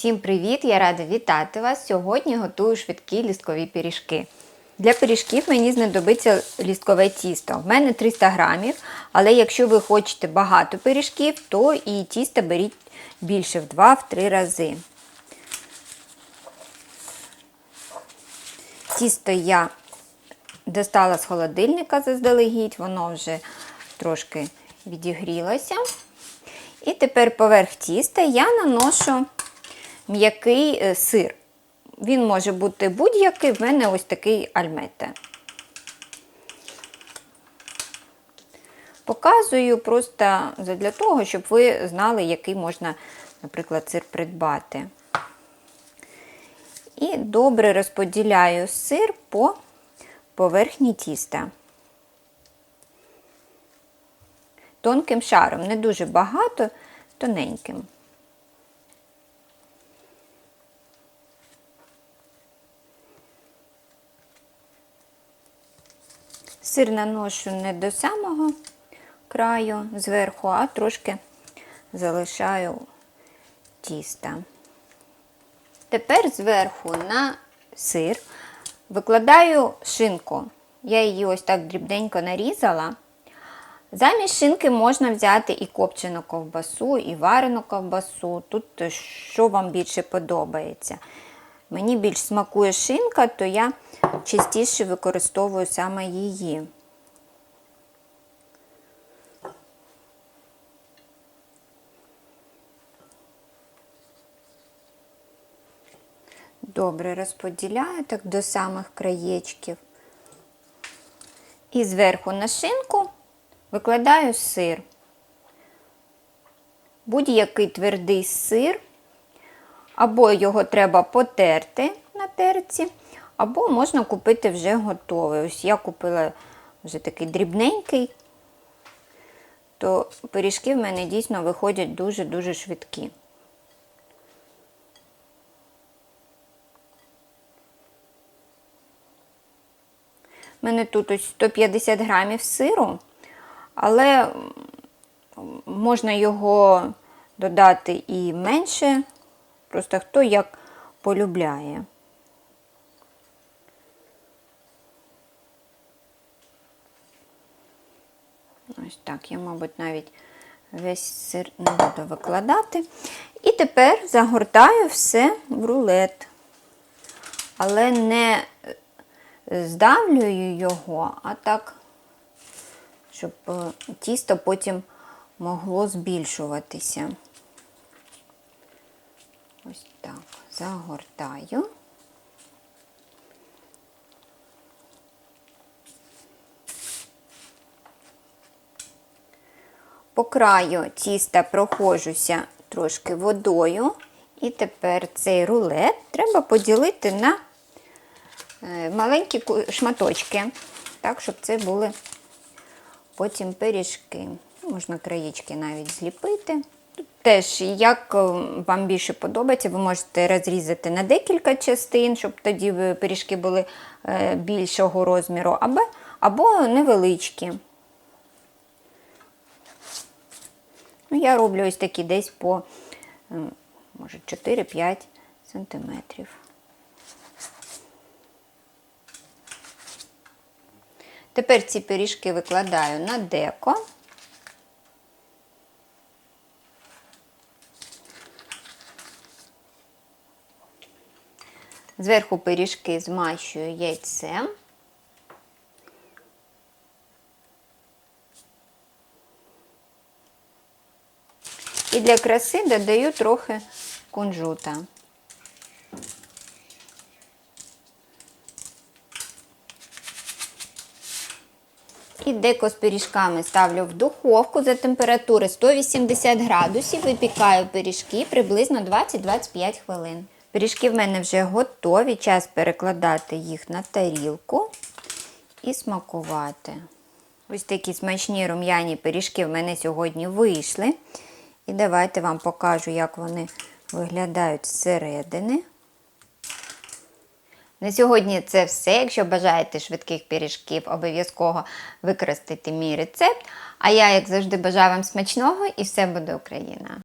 Всім привіт! Я рада вітати вас. Сьогодні готую швидкі лісткові пиріжки. Для пиріжків мені знадобиться лісткове тісто. В мене 300 грамів, але якщо ви хочете багато пиріжків, то і тісто беріть більше в 2-3 рази. Тісто я достала з холодильника заздалегідь, воно вже трошки відігрілося. І тепер поверх тіста я наношу м'який е, сир. Він може бути будь-який, в мене ось такий альмете. Показую просто для того, щоб ви знали, який можна, наприклад, сир придбати. І добре розподіляю сир по поверхні тіста. Тонким шаром, не дуже багато, тоненьким. Сир наношу не до самого краю зверху, а трошки залишаю тіста. Тепер зверху на сир викладаю шинку. Я її ось так дрібненько нарізала. Замість шинки можна взяти і копчену ковбасу, і варену ковбасу. Тут що вам більше подобається. Мені більш смакує шинка, то я частіше використовую саме її. Добре розподіляю так до самих краєчків. І зверху на шинку викладаю сир. Будь-який твердий сир, або його треба потерти на терці, або можна купити вже готовий. Ось я купила вже такий дрібненький, то пиріжки в мене дійсно виходять дуже-дуже швидкі. У мене тут ось 150 грамів сиру, але можна його додати і менше, просто хто як полюбляє. Ось так, я, мабуть, навіть весь сир не буду викладати. І тепер загортаю все в рулет. Але не здавлюю його, а так, щоб тісто потім могло збільшуватися. Ось так, загортаю. По краю тіста проходжуся трошки водою, і тепер цей рулет треба поділити на маленькі шматочки, так, щоб це були потім пиріжки. Можна краєчки навіть зліпити. Тут теж, як вам більше подобається, ви можете розрізати на декілька частин, щоб тоді пиріжки були більшого розміру, або невеличкі. Ну, Я роблю ось такі десь по, може, 4-5 сантиметрів. Тепер ці пиріжки викладаю на деко. Зверху пиріжки змащую яйцем. І для краси додаю трохи кунжута. І деко з пиріжками ставлю в духовку за температури 180 градусів. Випікаю пиріжки приблизно 20-25 хвилин. Пиріжки в мене вже готові. Час перекладати їх на тарілку і смакувати. Ось такі смачні рум'яні пиріжки в мене сьогодні вийшли. І давайте вам покажу, як вони виглядають зсередини. На сьогодні це все. Якщо бажаєте швидких пиріжків, обов'язково використайте мій рецепт. А я, як завжди, бажаю вам смачного і все буде Україна!